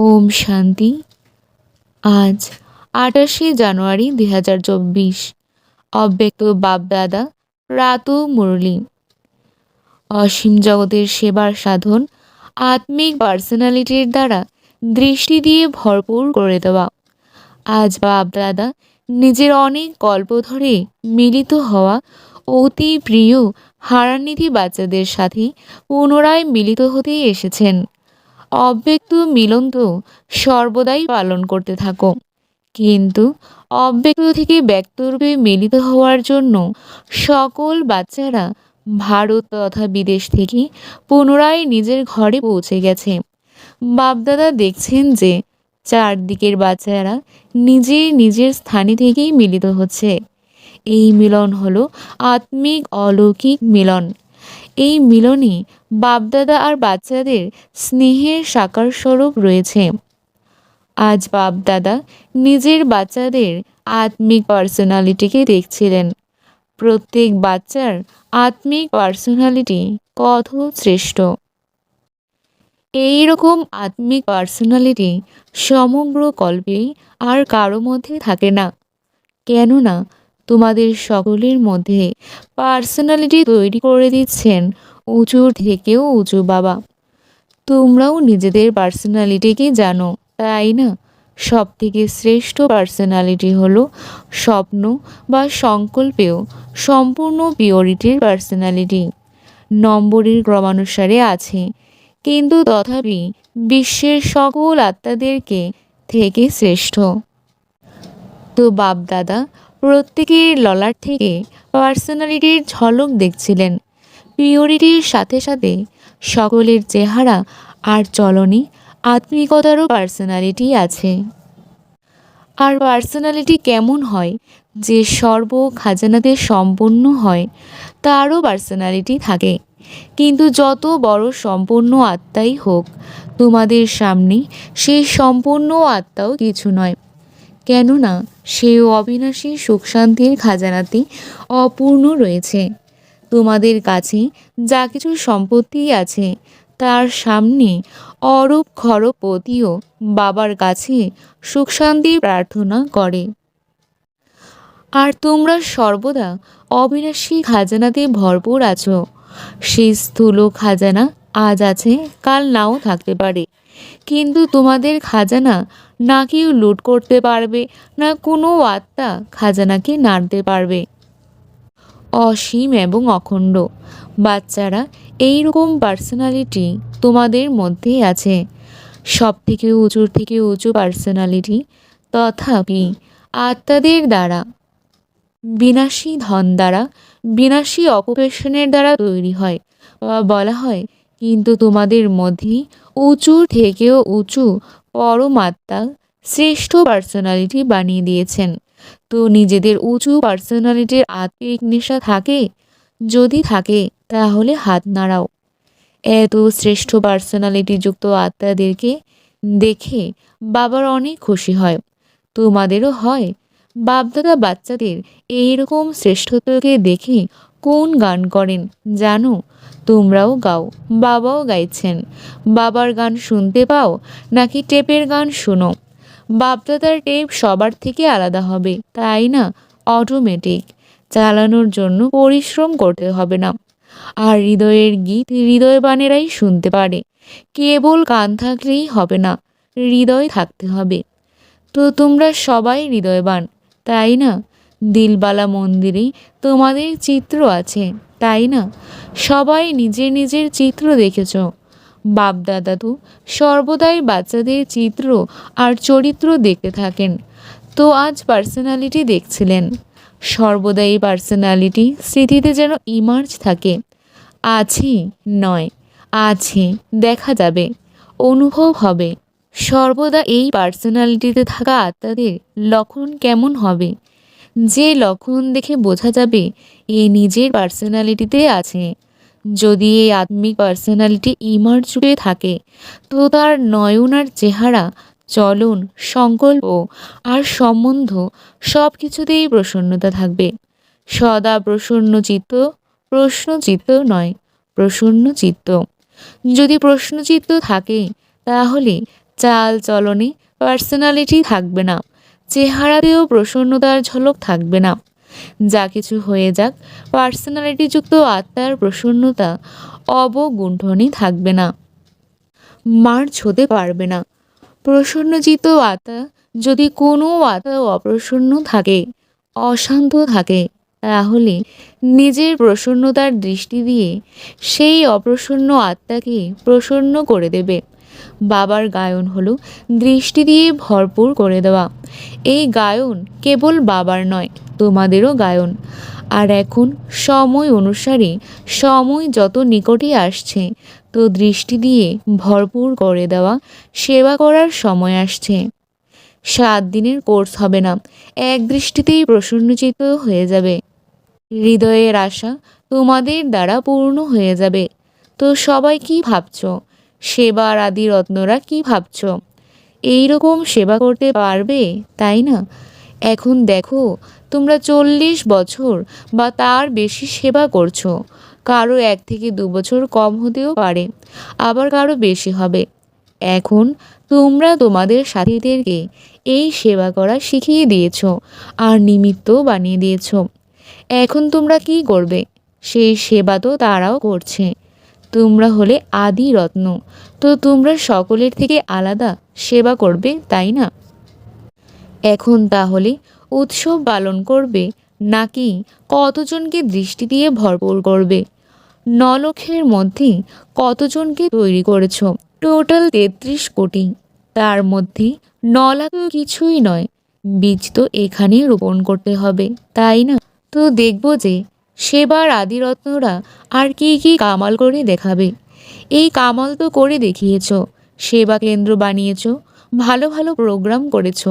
ওম শান্তি। আজ আটাশে জানুয়ারি দুই হাজার চব্বিশ। অব্যক্ত বাপদাদা রাতু মুরলি। অসীম জগতের সেবার সাধন আত্মিক পার্সোনালিটির দ্বারা দৃষ্টি দিয়ে ভরপুর করে দেওয়া। আজ বাপদাদা নিজের অনেক গল্প ধরে মিলিত হওয়া অতি প্রিয় হারানীতি বাচ্চাদের সাথে পুনরায় মিলিত হতে এসেছেন। অব্যক্ত মিলন তো সর্বদাই পালন করতে থাকো। কিন্তু অব্যক্ত থেকে ব্যক্তরূপে মিলিত হওয়ার জন্য সকল বাচ্চারা ভারত তথা বিদেশ থেকে পুনরায় নিজের ঘরে পৌঁছে গেছে। বাপদাদা দেখছেন যে চারদিকের বাচ্চারা নিজের নিজের স্থানে থেকেই মিলিত হচ্ছে। এই মিলন হলো আত্মিক অলৌকিক মিলন। এই মিলনে বাপদাদা আর বাচ্চাদের স্নেহের সাকার স্বরূপ রয়েছে। আজ বাপদাদা নিজের বাচ্চাদের আত্মিক পার্সোনালিটিকে দেখছিলেন। প্রত্যেক বাচ্চার আত্মিক পার্সোনালিটি কত শ্রেষ্ঠ। এই রকম আত্মিক পার্সোনালিটি সমগ্র কল্পে আর কারও মধ্যে থাকে না। কেননা তোমাদের সকলের মধ্যে পার্সোনালিটি তৈরি করে দিচ্ছেন উঁচুর থেকেও উঁচু বাবা। তোমরাও নিজেদের পার্সোনালিটিকে জানো, তাই না? সব থেকে শ্রেষ্ঠ পার্সোনালিটি হলো স্বপ্ন বা সংকল্পেও সম্পূর্ণ পিওরিটির পার্সোনালিটি নম্বরের ক্রমানুসারে আছে, কিন্তু তথাপি বিশ্বের সকল আত্মাদেরকে থেকে শ্রেষ্ঠ। তো বাপদাদা প্রত্যেকের ললার থেকে পার্সোনালিটির ঝলক দেখছিলেন। পিওরিটির সাথে সাথে সকলের চেহারা আর চলনে আত্মিকতারও পার্সোনালিটি আছে। আর পার্সোনালিটি কেমন হয়? যে সর্ব খাজানাতে সম্পন্ন হয়, তারও পার্সোনালিটি থাকে। কিন্তু যত বড় সম্পূর্ণ আত্মাই হোক, তোমাদের সামনে সেই সম্পূর্ণ আত্মাও কিছু নয়। কেননা সেও অবিনাশী সুখ শান্তির খাজানাতে অপূর্ণ রয়েছে। তোমাদের কাছে যা কিছু সম্পত্তি আছে, তার সামনে অরূপ খরপতিও বাবার কাছে সুখ শান্তি প্রার্থনা করে। আর তোমরা সর্বদা অবিনাশী খাজানাতে ভরপুর আছো। সেই স্থূল খাজানা আজ আছে, কাল নাও থাকতে পারে। কিন্তু তোমাদের খাজানা না কেউ লুট করতে পারবে, না কোনো আত্মা খাজানাকে নাড়তে পারবে। অসীম এবং অখণ্ড। বাচ্চারা এই রকম পার্সোনালিটি তোমাদের মধ্যে আছে। সব থেকে উঁচুর থেকে উঁচু পার্সোনালিটি তথাপি আত্মাদের দ্বারা। বিনাশী ধন দ্বারা, বিনাশী অকুপেশনের দ্বারা তৈরি হয়। বা বলা হয়, কিন্তু তোমাদের মধ্যে উঁচু থেকেও উঁচু পরমাত্মা শ্রেষ্ঠ পার্সোনালিটি বানিয়ে দিয়েছেন। তো নিজেদের উঁচু পার্সোনালিটির আত্মিক নেশা থাকে, যদি থাকে, তাহলে হাত নাড়াও। এত শ্রেষ্ঠ পার্সোনালিটি যুক্ত আত্মাদেরকে দেখে বাবার অনেক খুশি হয়। তোমাদেরও হয়। বাপদাদা বাচ্চাদের এইরকম শ্রেষ্ঠত্বকে দেখে কোন গান করেন জানো? তোমরাও গাও, বাবাও গাইছেন। বাবার গান শুনতে পাও, নাকি টেপের গান শোনো? বাপদাদার টেপ সবার থেকে আলাদা হবে, তাই না? অটোমেটিক চালানোর জন্য পরিশ্রম করতে হবে না। আর হৃদয়ের গীত হৃদয়বানেরাই শুনতে পারে। কেবল কান থাকলেই হবে না, হৃদয় থাকতে হবে। তো তোমরা সবাই হৃদয়বান, তাই না? দিলবালা মন্দিরে তোমাদের চিত্র আছে। তাই না? সবাই নিজের নিজের চিত্র দেখেছ। বাপদাদা তো সর্বদাই বাচ্চাদের চিত্র আর চরিত্র দেখতে থাকেন। তো আজ পার্সোনালিটি দেখছিলেন। সর্বদাই পার্সোনালিটি স্মৃতিতে যেন ইমার্জ থাকে। আছে নয়, আছে, দেখা যাবে, অনুভব হবে। সর্বদা এই পার্সোনালিটিতে থাকা আত্মাদের লক্ষণ কেমন হবে? যে লক্ষণ দেখে বোঝা যাবে এ নিজের পার্সোনালিটিতে আছে। যদি এই আত্মিক পার্সোনালিটি ইমার্জ রূপে থাকে, তো তার নয়ন আর চেহারা, চলন, সংকল্প আর সম্বন্ধ সব কিছুতেই প্রসন্নতা থাকবে। সদা প্রসন্ন চিত্ত, প্রশ্ন চিত্ত নয়, প্রসন্ন চিত্ত। যদি প্রশ্নচিত্ত থাকে, তাহলে চাল চলনে পার্সোনালিটি থাকবে না। চেহারাতেও প্রসন্নতার ঝলক থাকবে না। যা কিছু হয়ে যাক পার্সোনালিটিযুক্ত আত্মার প্রসন্নতা অবগুণ্ঠনই থাকবে না। মার্চ হতে পারবে না। প্রসন্নচিত আত্মা যদি কোনো আত্মা অপ্রসন্ন থাকে, অশান্ত থাকে, তাহলে নিজের প্রসন্নতার দৃষ্টি দিয়ে সেই অপ্রসন্ন আত্মাকে প্রসন্ন করে দেবে। বাবার গায়ন হলো। দৃষ্টি দিয়ে ভরপুর করে দেওয়া। এই গায়ন কেবল বাবার নয়, তোমাদেরও গায়ন। আর এখন সময় অনুসারে, সময় যত নিকটে আসছে, তো দৃষ্টি দিয়ে ভরপুর করে দেওয়া, সেবা করার সময় আসছে। সাত দিনের কোর্স হবে না, এক দৃষ্টিতেই প্রসন্নচিত হয়ে যাবে। হৃদয়ের আশা তোমাদের দ্বারা পূর্ণ হয়ে যাবে। তো সবাই কি ভাবছ? সেবার আদি রত্নরা কি ভাবছ? এই রকম সেবা করতে পারবে, তাই না? এখন দেখো, তোমরা চল্লিশ বছর বা তার বেশি সেবা করছ। কারও এক থেকে দু বছর কম হতেও পারে, আবার কারও বেশি হবে। এখন তোমরা তোমাদের সাথীদেরকে এই সেবা করা শিখিয়ে দিয়েছ আর নিমিত্ত বানিয়ে দিয়েছ। এখন তোমরা কি করবে? সেই সেবা তো তারাও করছে। তোমরা হলে আদি রত্ন। তো তোমরা সকলের থেকে আলাদা সেবা করবে, তাই না? এখন তাহলে উৎসব পালন করবে নাকি কতজনকে দৃষ্টি দিয়ে ভরপুর করবে? ন লক্ষের মধ্যে কতজনকে তৈরি করেছ? টোটাল তেত্রিশ কোটি। তার মধ্যে ন লাখ কিছুই নয়, বীজ তো এখানে রোপণ করতে হবে, তাই না? তো দেখব যে সেবার আদিরত্নরা আর কি কি কামাল করে দেখাবে? এই কামাল তো করে দেখিয়েছ, সেবা কেন্দ্র বানিয়েছ, ভালো ভালো প্রোগ্রাম করেছ।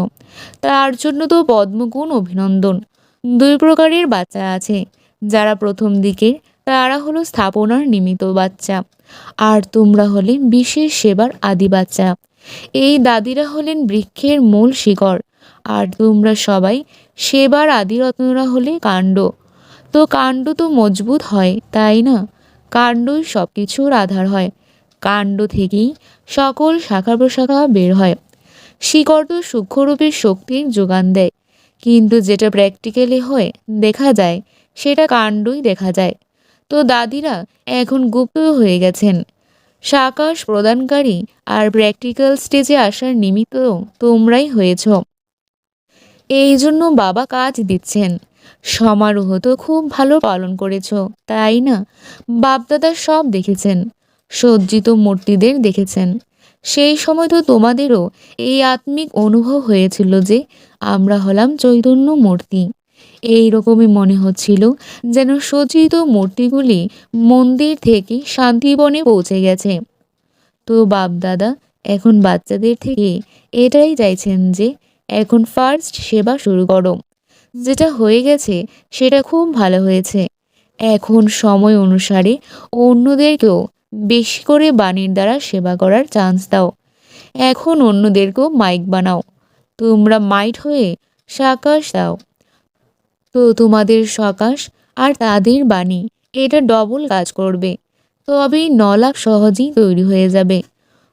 তার জন্য তো পদ্মগুণ অভিনন্দন। দুই প্রকারের বাচ্চা আছে। যারা প্রথম দিকে, তারা হলো স্থাপনার নিমিত্ত বাচ্চা। আর তোমরা হলে বিশেষ সেবার আদি বাচ্চা। এই দাদিরা হলেন বৃক্ষের মূল শিকড়। আর তোমরা সবাই সেবার আদিরত্নরা হলে কাণ্ড। তো কাণ্ড তো মজবুত হয়, তাই না? কাণ্ডই সব কিছুর আধার হয়। কাণ্ড থেকেই সকল শাখা প্রশাখা বের হয়। শিকড় তো সূক্ষ্মরূপের শক্তির যোগান দেয়। কিন্তু যেটা প্র্যাকটিক্যালি হয়, দেখা যায়, সেটা কাণ্ডই দেখা যায়। তো দাদিরা এখন গুপ্ত হয়ে গেছেন। সাকাশ প্রদানকারী আর প্র্যাকটিক্যাল স্টেজে আসার নিমিত্ত তোমরাই হয়েছ। এই জন্য বাবা কাজ দিচ্ছেন। সমারোহ তো খুব ভালো পালন করেছ, তাই না? বাপদাদা সব দেখেছেন, সজ্জিত মূর্তিদের দেখেছেন। সেই সময় তো তোমাদেরও এই আত্মিক অনুভব হয়েছিল যে আমরা হলাম চৈতন্য মূর্তি। এই রকমই মনে হচ্ছিল যেন সজ্জিত মূর্তিগুলি মন্দির থেকে শান্তিবনে পৌঁছে গেছে। তো বাপদাদা, এখন বাচ্চাদের থেকে এটাই চাইছেন যে এখন ফার্স্ট সেবা শুরু করো। যেটা হয়ে গেছে, সেটা খুব ভালো হয়েছে। এখন সময় অনুসারে অন্যদেরকেও বেশি করে বাণীর দ্বারা সেবা করার চান্স দাও। এখন অন্যদেরকেও মাইক বানাও। তোমরা মাইট হয়ে সাকাশ দাও। তো তোমাদের সকাশ আর তাদের বাণী, এটা ডবল কাজ করবে। তবেই ন লাখ সহজেই তৈরি হয়ে যাবে।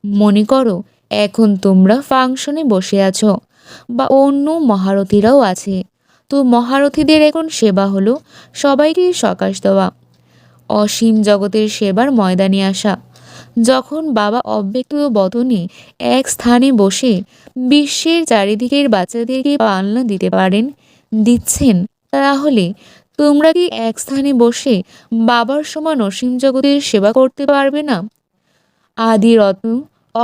মনে করো, এখন তোমরা ফাংশনে বসে আছো, বা অন্য মহারথীরাও আছে। তো মহারথীদের এখন সেবা হলো সবাইকে সকাশ দেওয়া। অসীম জগতের সেবার ময়দানে আসা। যখন বাবা অব্যক্ত বদনে এক স্থানে বসে বিশ্বের চারিদিকের বাচ্চাদেরকে পালনা দিতে পারেন, দিচ্ছেন, তাহলে তোমরা কি এক স্থানে বসে বাবার সমান অসীম জগতের সেবা করতে পারবে না? আদি রত্ন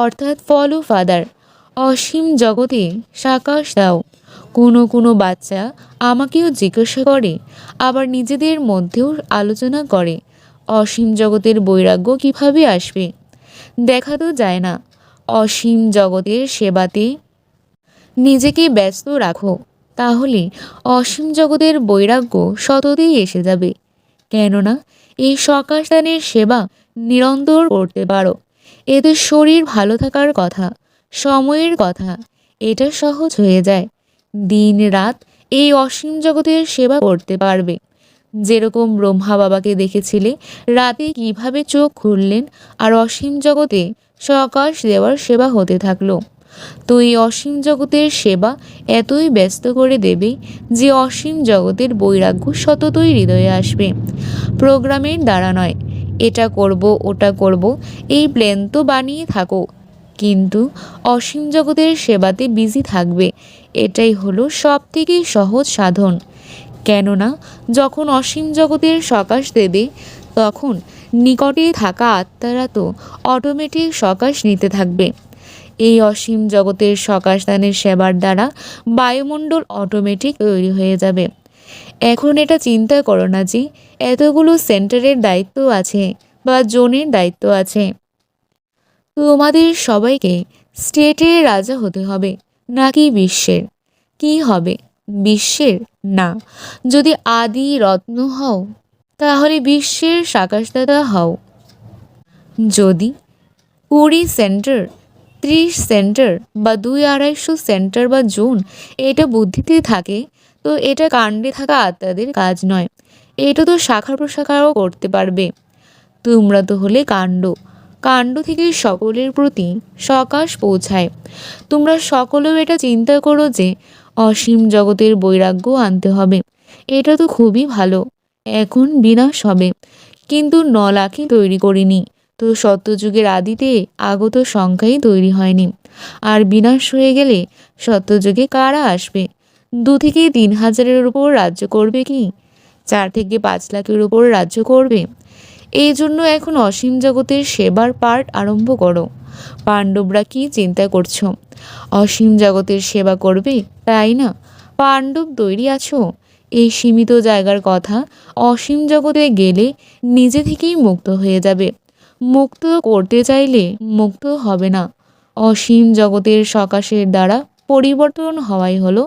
অর্থাৎ ফলো ফাদার, অসীম জগতে সাকাশ দাও। কোনো কোনো বাচ্চা আমাকেও জিজ্ঞাসা করে, আবার নিজেদের মধ্যেও আলোচনা করে, অসীম জগতের বৈরাগ্য কীভাবে আসবে? দেখা তো যায় না, অসীম জগতের সেবাতে নিজেকে ব্যস্ত রাখো, তাহলে অসীম জগতের বৈরাগ্য সততেই এসে যাবে। কেননা, এই সকাশদানের সেবা নিরন্তর করতে পারো। এতে শরীর ভালো থাকার কথা, সময়ের কথা, এটা সহজ হয়ে যায়। দিন রাত এই অসীম জগতের সেবা করতে পারবে। যেরকম ব্রহ্মা বাবাকে দেখেছিলে, রাতে কীভাবে চোখ খুললেন আর অসীম জগতে সকাশ দেওয়ার সেবা হতে থাকল। তো এই অসীম জগতের সেবা এতই ব্যস্ত করে দেবে যে অসীম জগতের বৈরাগ্য সততই হৃদয়ে আসবে। প্রোগ্রামের দ্বারা নয়, এটা করব, ওটা করব, এই প্ল্যান তো বানিয়ে থাকো। কিন্তু অসীম জগতের সেবাতে বিজি থাকবে এটাই হলো সব থেকে সহজ সাধন। কেননা, যখন অসীম জগতের সকাশ দেবে, তখন নিকটে থাকা আত্মারা তো অটোমেটিক সকাশ নিতে থাকবে। এই অসীম জগতের সকাশদানের সেবার দ্বারা বায়ুমণ্ডল অটোমেটিক তৈরি হয়ে যাবে। এখন এটা চিন্তা করো না যে, এতগুলো সেন্টারের দায়িত্ব আছে বা জোনের দায়িত্ব আছে। তোমাদের সবাইকে স্টেটের রাজা হতে হবে। নাকি বিশ্বের? কি হবে? বিশ্বের? না। যদি আদি রত্ন হও, তাহলে বিশ্বের সাকাশদাতা হও। যদি কুড়ি সেন্টার, ত্রিশ সেন্টার বা দুই আড়াইশো সেন্টার বা জোন এটা বুদ্ধিতে থাকে, তো এটা কাণ্ডে থাকা আত্মাদের কাজ নয়। এটা তো শাখা প্রশাখাও করতে পারবে। তোমরা তো হলে কাণ্ড। কাণ্ড থেকে সকলের প্রতি সকাশ পৌঁছায়। তোমরা সকলেও এটা চিন্তা করো যে, অসীম জগতের বৈরাগ্য আনতে হবে। এটা তো খুবই ভালো। এখন বিনাশ হবে। কিন্তু নলাকে তৈরি করিনি। তো সত্যযুগের আদিতে আগত সংখ্যাই তৈরি হয়নি। আর বিনাশ হয়ে গেলে সত্যযুগে কারা আসবে? দু থেকে তিন হাজারের উপর রাজ্য করবে কি? চার থেকে পাঁচ লাখের উপর রাজ্য করবে? এই জন্য এখন অসীম জগতের সেবার পার্ট আরম্ভ করো। পাণ্ডবরা কি চিন্তা করছ? অসীম জগতের সেবা করবে? তাই না? পাণ্ডব তৈরি আছো? এই সীমিত জায়গার কথা অসীম জগতে গেলে নিজে থেকেই মুক্ত হয়ে যাবে। মুক্ত করতে চাইলে মুক্ত হবে না। অসীম জগতের সকাশের দ্বারা পরিবর্তন হওয়াই হলো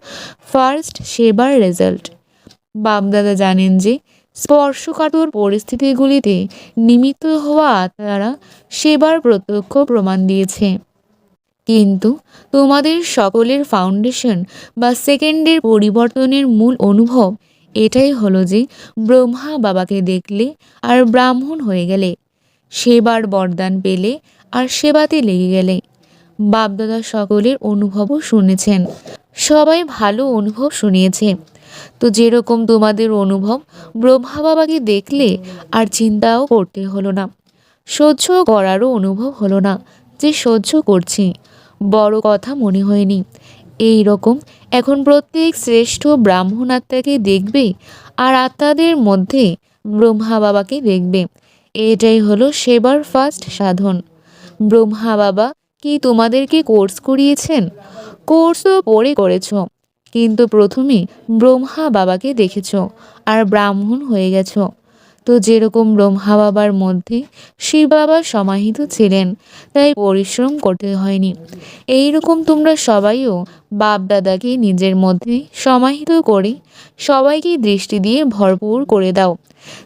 ফার্স্ট সেবার রেজাল্ট বাপদাদা জানেন যে স্পর্শকাতর পরিস্থিতিগুলিতে নিমিত্ত হওয়া আত্মারা সেবার প্রত্যক্ষ প্রমাণ দিয়েছে। কিন্তু তোমাদের সকলের ফাউন্ডেশন বা সেকেন্ডের পরিবর্তনের মূল অনুভব এটাই হলো যে ব্রহ্মা বাবাকে দেখলে আর ব্রাহ্মণ হয়ে গেলে, সেবার বরদান পেলে আর সেবাতে লেগে গেলে। বাপদাদা সকলের অনুভবও শুনেছেন, সবাই ভালো অনুভব শুনিয়েছে। তো যেরকম তোমাদের অনুভব ব্রহ্মা বাবাকে দেখলে আর চিন্তাও করতে হলো না। সহ্য করারও অনুভব হলো না যে সহ্য করছি। বড় কথা মনে হয়নি। এই রকম এখন প্রত্যেক শ্রেষ্ঠ ব্রাহ্মণ আত্মাকে দেখবে আর আত্মাদের মধ্যে ব্রহ্মা বাবাকে দেখবে। এটাই হলো সেবার ফার্স্ট সাধন। ব্রহ্মা বাবা কি তোমাদেরকে কোর্স করিয়েছেন? কোর্সও পড়ে করেছ। কিন্তু প্রথমে ব্রহ্মা বাবাকে দেখেছ আর ব্রাহ্মণ হয়ে গেছ। তো যেরকম ব্রহ্মা বাবার মধ্যে শিব বাবা সমাহিত ছিলেন, তাই পরিশ্রম করতে হয়নি। এই রকম তোমরা সবাইও বাপ দাদাকে নিজের মধ্যে সমাহিত করে সবাইকে দৃষ্টি দিয়ে ভরপুর করে দাও,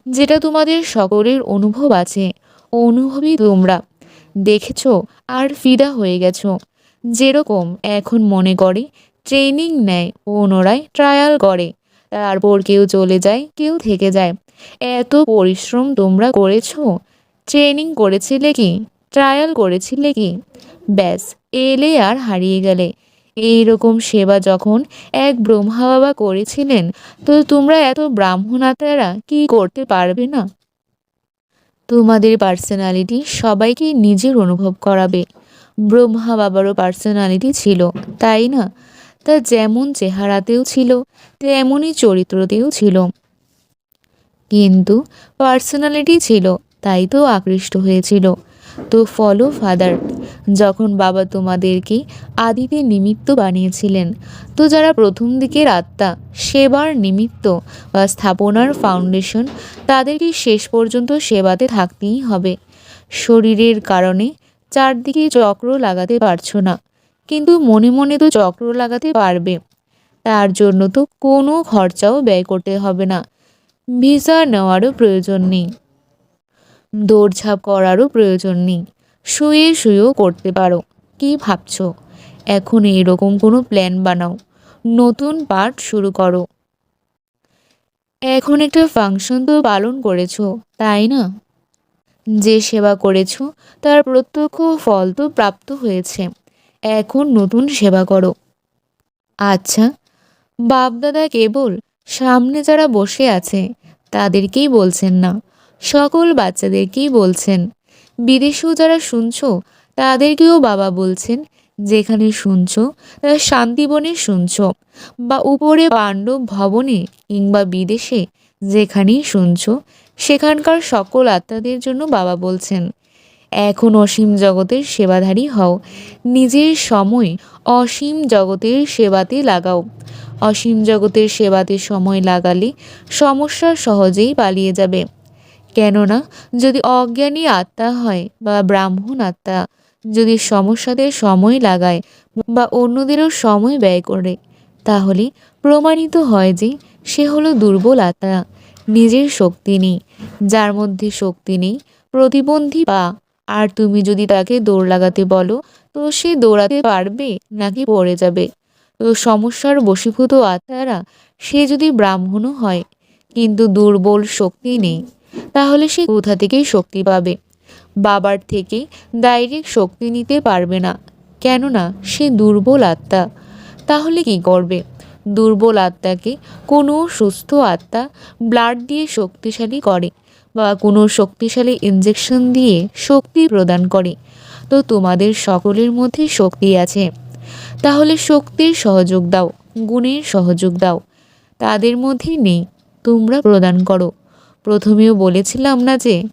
যেটা তোমাদের সকলের অনুভব আছে, অনুভবই তোমরা। দেখেছ আর ফিদা হয়ে গেছো। যেরকম এখন মনে করে ট্রেনিং নেয়, পুনরায় ট্রায়াল করে। তারপর কেউ চলে যায়, কেউ থেকে যায়। এত পরিশ্রম তোমরা করেছ? ট্রেনিং করেছিলে কি? ট্রায়াল করেছিলে কি? ব্যাস, এলে আর হারিয়ে গেলে। এই রকম সেবা যখন এক ব্রহ্মা বাবা করেছিলেন, তো তোমরা এত ব্রাহ্মণ আত্মারা কি করতে পারবে না? তোমাদের পার্সোনালিটি সবাইকে নিজের অনুভব করাবে। ব্রহ্মা বাবারও পার্সোনালিটি ছিল, তাই না? তা যেমন চেহারাতেও ছিল, তেমনই চরিত্রতেও ছিল। কিন্তু পার্সোনালিটি ছিল, তাই তো আকৃষ্ট হয়েছিল। তো ফলো ফাদার, যখন বাবা তোমাদেরকে আদিতে নিমিত্ত বানিয়েছিলেন, তো যারা প্রথম দিকের আত্মা, সেবার নিমিত্ত বা স্থাপনার ফাউন্ডেশন তাদেরকে শেষ পর্যন্ত সেবাতে থাকতেই হবে। শরীরের কারণে চারদিকে চক্র লাগাতে পারছ না। কিন্তু মনে মনে তো চক্র লাগাতে পারবে। তার জন্য তো কোনো খরচাও ব্যয় করতে হবে না। ভিসা নেওয়ারও প্রয়োজন নেই। দৌড়ঝাঁপ করারও প্রয়োজন নেই। শুয়ে শুয়েও করতে পারো। কি ভাবছ? এখন এরকম কোনো প্ল্যান বানাও। নতুন পাঠ শুরু করো। এখন একটা ফাংশন তো পালন করেছ, তাই না? যে সেবা করেছ, তার প্রত্যক্ষ ফল তো প্রাপ্ত হয়েছে। এখন নতুন সেবা করো। আচ্ছা বাপদাদা কেবল সামনে যারা বসে আছে, তাদেরকেই বলছেন না। সকল বাচ্চাদেরকেই বলছেন। বিদেশেও যারা শুনছ, তাদেরকেও বাবা বলছেন, যেখানে শুনছো তা শান্তিবনে শুনছো, বা উপরে পাণ্ডব ভবনে কিংবা বিদেশে যেখানেই শুনছো, সেখানকার সকল আত্মাদের জন্য বাবা বলছেন। এখন অসীম জগতের সেবাধারী হও। নিজের সময় অসীম জগতের সেবাতে লাগাও। অসীম জগতের সেবাতে সময় লাগালে সমস্যা সহজেই পালিয়ে যাবে। কেননা, যদি অজ্ঞানী আত্মা হয় বা ব্রাহ্মণ আত্মা, যদি সমস্যাতে সময় লাগায় বা অন্যদেরও সময় ব্যয় করে, তাহলে প্রমাণিত হয় যে সে হলো দুর্বল আত্মা, নিজের শক্তি নেই, যার মধ্যে শক্তি নেই, প্রতিবন্ধী পা আর তুমি যদি তাকে দৌড় লাগাতে বলো, তো সে দৌড়াতে পারবে নাকি পড়ে যাবে? তো সমস্যার বশীভূত আত্মারা, সে যদি ব্রাহ্মণও হয়, কিন্তু দুর্বল শক্তি নেই, তাহলে সে কোথা থেকেই শক্তি পাবে? বাবার থেকে ডাইরেক্ট শক্তি নিতে পারবে না, কেননা সে দুর্বল আত্মা। তাহলে কি করবে? দুর্বল আত্মাকে কোনো সুস্থ আত্মা ব্লাড দিয়ে শক্তিশালী করে। বা কোনো শক্তিশালী ইঞ্জেকশন দিয়ে শক্তি প্রদান করে। তো তোমাদের সকলের মধ্যে শক্তি আছে। তাহলে শক্তির সহযোগ দাও, গুণের সহযোগ দাও। তাদের মধ্যে নেই, তোমরা প্রদান করো। প্রথমেও বলেছিলাম না যে,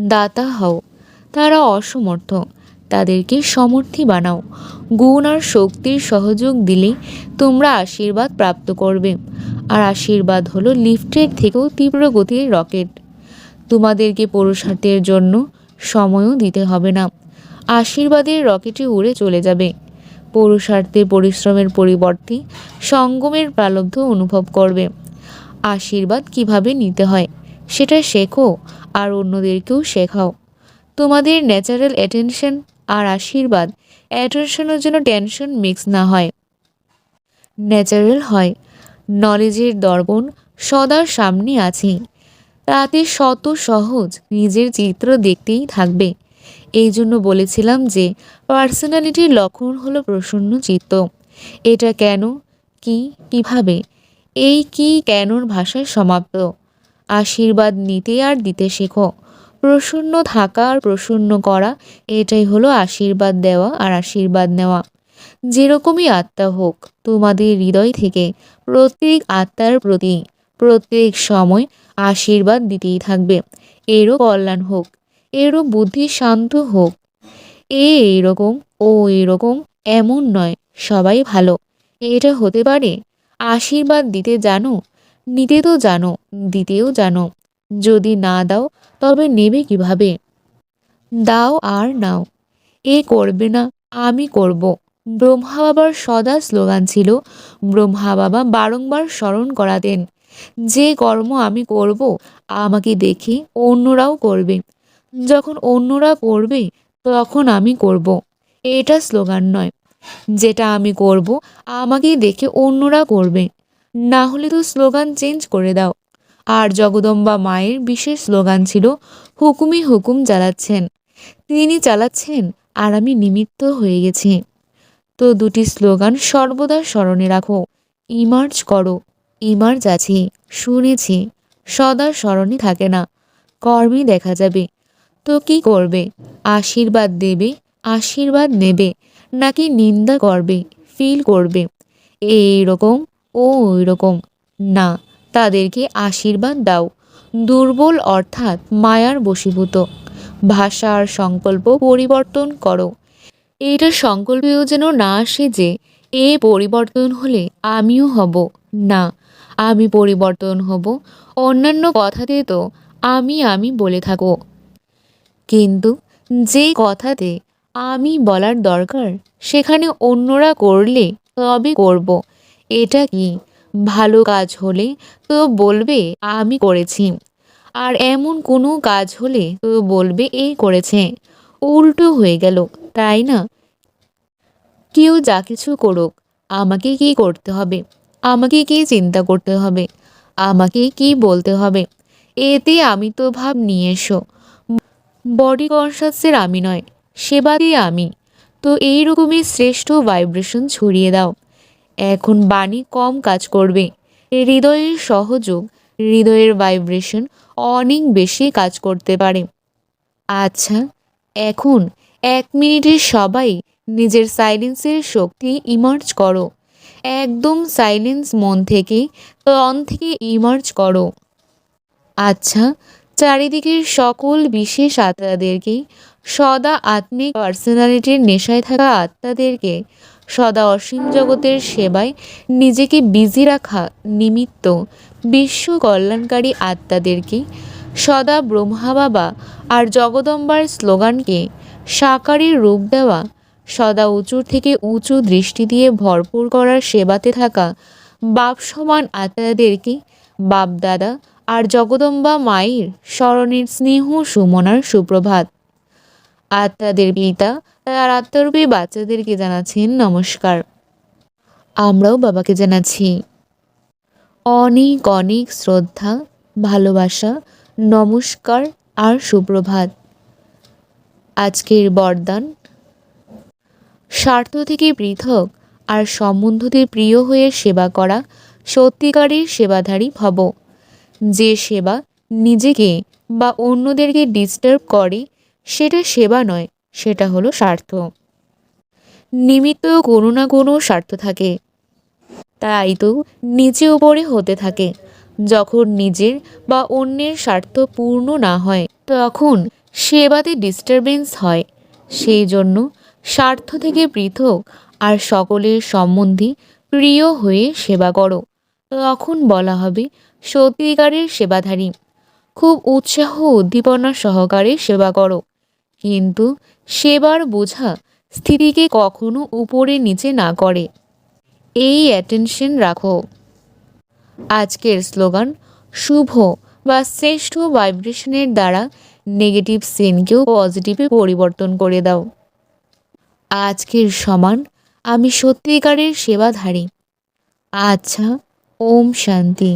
দাতা হও, তারা অসমর্থ, তাদেরকে সমর্থী বানাও। গুণ আর শক্তির সহযোগ দিলে তোমরা আশীর্বাদ প্রাপ্ত করবে। আর আশীর্বাদ হলো লিফটের থেকেও তীব্র গতির রকেট। তোমাদেরকে পুরুষার্থের জন্য সময়ও দিতে হবে না। আশীর্বাদের রকেটে উড়ে চলে যাবে। পুরুষার্থে পরিশ্রমের পরিবর্তে সঙ্গমের প্রালব্ধ অনুভব করবে। আশীর্বাদ কীভাবে নিতে হয়, সেটা শেখো আর অন্যদেরকেও শেখাও। তোমাদের ন্যাচারাল অ্যাটেনশন আর আশীর্বাদ অ্যাটেনশনের জন্য টেনশন মিক্স না হয়। ন্যাচারাল হয়, নলেজের দর্পণ সদা সামনে আছে। তাতে শত সহজ নিজের চিত্র দেখতেই থাকবে। এই জন্য বলেছিলাম যে, পার্সোনালিটির লক্ষণ হলো প্রসন্ন চিত্ত। এটা কেন? কি? কীভাবে? এই কি কেনর ভাষায় সমাপ্ত? আশীর্বাদ নিতে আর দিতে শেখো। প্রসন্ন থাকা আর প্রসন্ন করা, এটাই হলো আশীর্বাদ দেওয়া আর আশীর্বাদ নেওয়া। যেরকমই আত্মা হোক, তোমাদের হৃদয় থেকে প্রত্যেক আত্মার প্রতি প্রত্যেক সময় আশীর্বাদ দিতেই থাকবে। এরও কল্যাণ হোক এরও বুদ্ধি শান্ত হোক। এ এইরকম, ও এরকম এমন নয়, সবাই ভালো। এটা হতে পারে, আশীর্বাদ দিতে জানো নিতে তো জানো, দিতেও জানো। যদি না দাও, তবে নেবে কীভাবে? দাও আর নাও। এ করবে না, আমি করব। ব্রহ্মা বাবার সদা স্লোগান ছিল, ব্রহ্মা বাবা বারংবার স্মরণ করাতেন। যে কর্ম আমি করব, আমাকে দেখে অন্যরাও করবে। যখন অন্যরা করবে, তখন আমি করব। এটা স্লোগান নয়। যেটা আমি করব, আমাকে দেখে অন্যরা করবে। না হলে তো স্লোগান চেঞ্জ করে দাও। আর জগদম্বা মায়ের বিশেষ স্লোগান ছিল হুকুমই হুকুম চালাচ্ছেন। তিনি চালাচ্ছেন, আর আমি নিমিত্ত হয়ে গেছি। তো দুটি স্লোগান সর্বদা স্মরণে রাখো। ইমার্জ করো। ইমার্জ আছে শুনেছি, সদা স্মরণে থাকে না, কর্মে দেখা যাবে। তো কি করবে? আশীর্বাদ দেবে, আশীর্বাদ নেবে, নাকি নিন্দা করবে ফিল করবে? এই রকম ও ওই রকম না, তাদেরকে আশীর্বাদ দাও। দুর্বল অর্থাৎ মায়ার বশীভূত। ভাষার সংকল্প পরিবর্তন করো। এটা সংকল্পেও যেন না আসে যে, এ পরিবর্তন হলে আমিও হব। না আমি পরিবর্তন হব। অন্যান্য কথাতে তো আমি আমি বলে থাকো কিন্তু যে কথাতে আমি বলার দরকার, সেখানে অন্যরা করলে তবে করব। এটা কি ভালো কাজ হলে তো বলবে, আমি করেছি। আর এমন কোনো কাজ হলে তো বলবে এই করেছে। উল্টো হয়ে গেল, তাই না? কেউ যা কিছু করুক, আমাকে কি করতে হবে? আমাকে কি চিন্তা করতে হবে? আমাকে কি বলতে হবে? এতে আমি তো ভাব, নিয়ে এসো। বডি কনসাসের আমি নয় সেবারই আমি। তো এই রকমই শ্রেষ্ঠ ভাইব্রেশন ছড়িয়ে দাও। এখন বাণী কম কাজ করবে। হৃদয়ের সহযোগ, হৃদয়ের ভাইব্রেশন অনেক বেশি কাজ করতে পারে। আচ্ছা এখন এক মিনিটে সবাই নিজের সাইলেন্সের শক্তি ইমার্জ করো। একদম সাইলেন্স মন থেকে তন থেকে ইমার্জ করো। আচ্ছা চারিদিকের সকল বিশেষ আত্মাদেরকে, সদা আত্মিক পার্সোনালিটির নেশায় থাকা আত্মাদেরকে, সদা অসীম জগতের সেবায় নিজেকে বিজি রাখা নিমিত্ত বিশ্ব কল্যাণকারী আত্মাদেরকে, সদা ব্রহ্মা বাবা আর জগদম্বার স্লোগানকে সাকারের রূপ দেওয়া সদা উঁচুর থেকে উঁচু দৃষ্টি দিয়ে ভরপুর করার সেবাতে থাকা বাপ সমান আত্মাদেরকে বাপ দাদা আর জগদম্বা মায়ের স্মরণের স্নেহ সুমনার সুপ্রভাত। আত্মাদের পিতা তার আত্মারূপী বাচ্চাদেরকে জানাচ্ছেন নমস্কার। আমরাও বাবাকে জানাচ্ছি। অনেক অনেক শ্রদ্ধা, ভালোবাসা, নমস্কার আর সুপ্রভাত। আজকের বরদান স্বার্থ থেকে পৃথক আর সম্বন্ধতে প্রিয় হয়ে সেবা করা সত্যিকারের সেবাধারী ভব। যে সেবা নিজেকে বা অন্যদেরকে ডিস্টার্ব করে, সেটা সেবা নয়, সেটা হলো স্বার্থ। নিমিত্ত কোনো না কোনো স্বার্থ থাকে। তাই তো নিচে উপরে হতে থাকে। যখন নিজের বা অন্যের স্বার্থ পূর্ণ না হয়, তখন সেবাতে ডিস্টারবেন্স হয়। সেই জন্য স্বার্থ থেকে পৃথক আর সকলের সম্বন্ধে প্রিয় হয়ে সেবা করো। তখন বলা হবে, সত্যিকারের সেবাধারী, খুব উৎসাহ উদ্দীপনা সহকারে সেবা করো। কিন্তু সেবার বোঝা স্থিতিকে কখনো উপরে নিচে না করে। এই অ্যাটেনশন রাখো। আজকের স্লোগান, শুভ বা শ্রেষ্ঠ ভাইব্রেশনের দ্বারা নেগেটিভ সিনকেও পজিটিভে পরিবর্তন করে দাও। আজকের সমান আমি সত্যিকারের সেবাধারী। আচ্ছা ওম শান্তি।